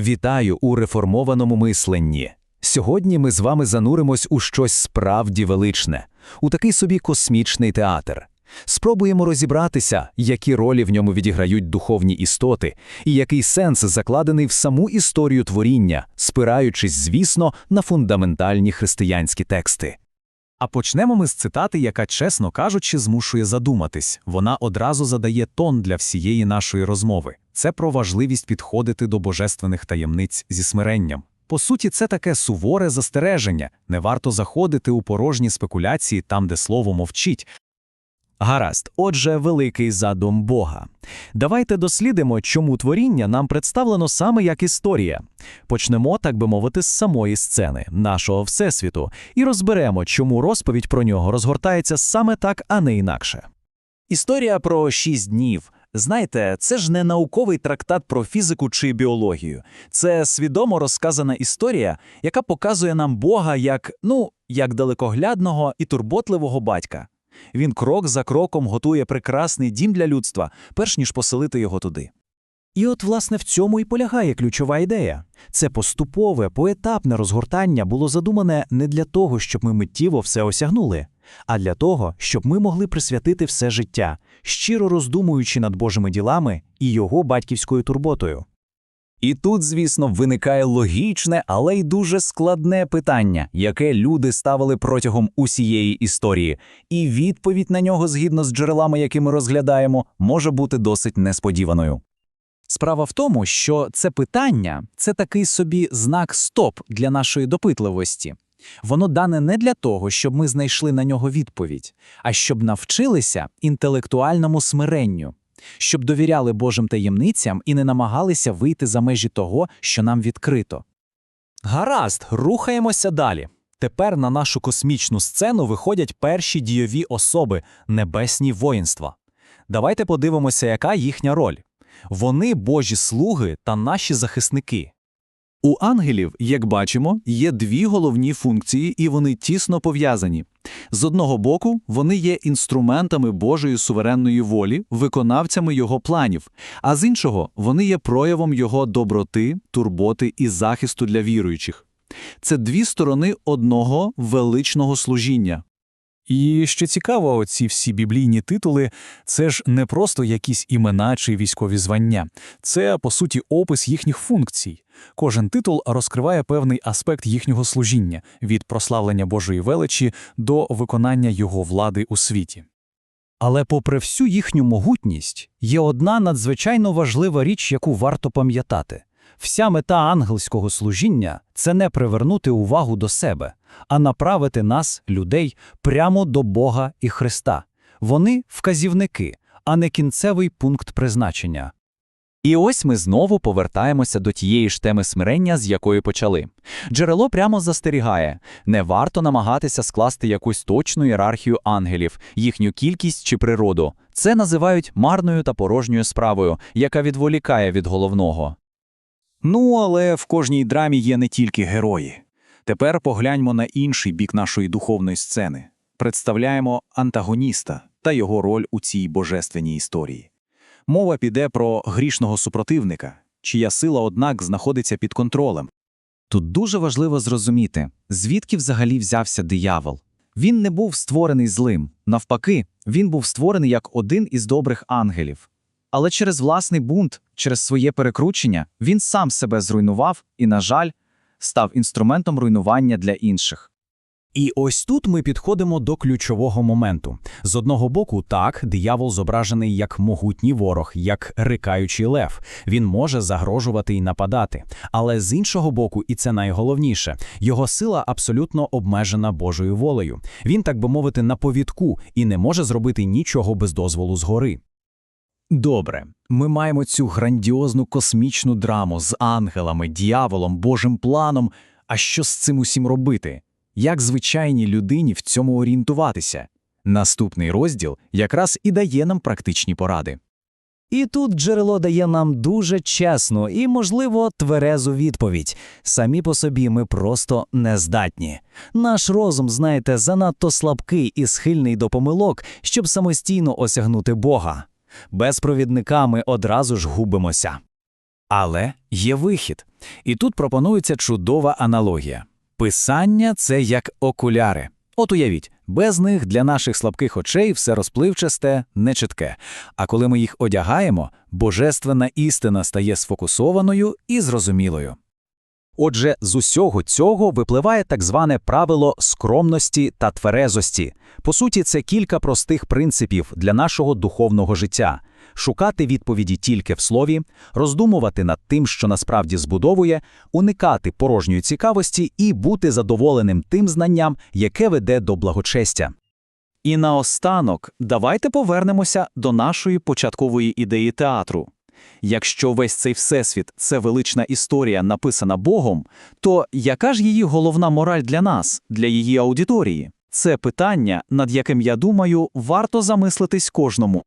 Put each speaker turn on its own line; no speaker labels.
Вітаю у реформованому мисленні. Сьогодні ми з вами зануримось у щось справді величне, у такий собі космічний театр. Спробуємо розібратися, які ролі в ньому відіграють духовні істоти, і який сенс закладений в саму історію творіння, спираючись, звісно, на фундаментальні християнські тексти.
А почнемо ми з цитати, яка, чесно кажучи, змушує задуматись. Вона одразу задає тон для всієї нашої розмови. Це про важливість підходити до божественних таємниць зі смиренням. По суті, це таке суворе застереження. Не варто заходити у порожні спекуляції там, де слово мовчить.
Гаразд, отже, великий задум Бога. Давайте дослідимо, чому творіння нам представлено саме як історія. Почнемо, так би мовити, з самої сцени, нашого Всесвіту, і розберемо, чому розповідь про нього розгортається саме так, а не інакше.
Історія про шість днів. Знаєте, це ж не науковий трактат про фізику чи біологію. Це свідомо розказана історія, яка показує нам Бога як, ну, як далекоглядного і турботливого батька. Він крок за кроком готує прекрасний дім для людства, перш ніж поселити його туди.
І от, власне, в цьому і полягає ключова ідея. Це поступове, поетапне розгортання було задумане не для того, щоб ми миттєво все осягнули, а для того, щоб ми могли присвятити все життя, щиро роздумуючи над Божими ділами і його батьківською турботою.
І тут, звісно, виникає логічне, але й дуже складне питання, яке люди ставили протягом усієї історії, і відповідь на нього, згідно з джерелами, які ми розглядаємо, може бути досить несподіваною. Справа в тому, що це питання це такий собі знак стоп для нашої допитливості. Воно дане не для того, щоб ми знайшли на нього відповідь, а щоб навчилися інтелектуальному смиренню, щоб довіряли Божим таємницям і не намагалися вийти за межі того, що нам відкрито.
Гаразд, рухаємося далі. Тепер на нашу космічну сцену виходять перші дійові особи небесні воїнства. Давайте подивимося, яка їхня роль. Вони божі слуги та наші захисники.
У ангелів, як бачимо, є дві головні функції, і вони тісно пов'язані. З одного боку, вони є інструментами Божої суверенної волі, виконавцями його планів, а з іншого, вони є проявом його доброти, турботи і захисту для віруючих. Це дві сторони одного величного служіння.
І що цікаво, ці всі біблійні титули це ж не просто якісь імена чи військові звання, це по суті опис їхніх функцій. Кожен титул розкриває певний аспект їхнього служіння від прославлення Божої величі до виконання його влади у світі.
Але, попри всю їхню могутність, є одна надзвичайно важлива річ, яку варто пам'ятати. Вся мета ангельського служіння це не привернути увагу до себе, а направити нас, людей, прямо до Бога і Христа. Вони вказівники, а не кінцевий пункт призначення.
І ось ми знову повертаємося до тієї ж теми смирення, з якої почали. Джерело прямо застерігає: не варто намагатися скласти якусь точну ієрархію ангелів, їхню кількість чи природу. Це називають марною та порожньою справою, яка відволікає від головного. Ну, але в кожній драмі є не тільки герої. Тепер погляньмо на інший бік нашої духовної сцени. Представляємо антагоніста та його роль у цій божественній історії. Мова піде про грішного супротивника, чия сила, однак, знаходиться під контролем. Тут дуже важливо зрозуміти, звідки взагалі взявся диявол. Він не був створений злим, навпаки, він був створений як один із добрих ангелів. Але через власний бунт, через своє перекручення, він сам себе зруйнував і, на жаль, став інструментом руйнування для інших.
І ось тут ми підходимо до ключового моменту. З одного боку, так, диявол зображений як могутній ворог, як рикаючий лев. Він може загрожувати і нападати. Але з іншого боку, і це найголовніше, його сила абсолютно обмежена Божою волею. Він, так би мовити, на повідку і не може зробити нічого без дозволу згори.
Добре, ми маємо цю грандіозну космічну драму з ангелами, діяволом, Божим планом. А що з цим усім робити? Як звичайній людині в цьому орієнтуватися? Наступний розділ якраз і дає нам практичні поради.
І тут джерело дає нам дуже чесну і, можливо, тверезу відповідь. Самі по собі ми просто не здатні. Наш розум, знаєте, занадто слабкий і схильний до помилок, щоб самостійно осягнути Бога. Без провідника ми одразу ж губимося. Але є вихід. І тут пропонується чудова аналогія. Писання це як окуляри. От уявіть, без них для наших слабких очей все розпливчасте, нечітке. А коли ми їх одягаємо, божественна істина стає сфокусованою і зрозумілою.
Отже, з усього цього випливає так зване правило скромності та тверезості. По суті, це кілька простих принципів для нашого духовного життя: шукати відповіді тільки в слові, роздумувати над тим, що насправді збудовує, уникати порожньої цікавості і бути задоволеним тим знанням, яке веде до благочестя.
І наостанок, давайте повернемося до нашої початкової ідеї театру. Якщо весь цей всесвіт це велична історія, написана Богом, то яка ж її головна мораль для нас, для її аудиторії? Це питання, над яким, я думаю, варто замислитись кожному.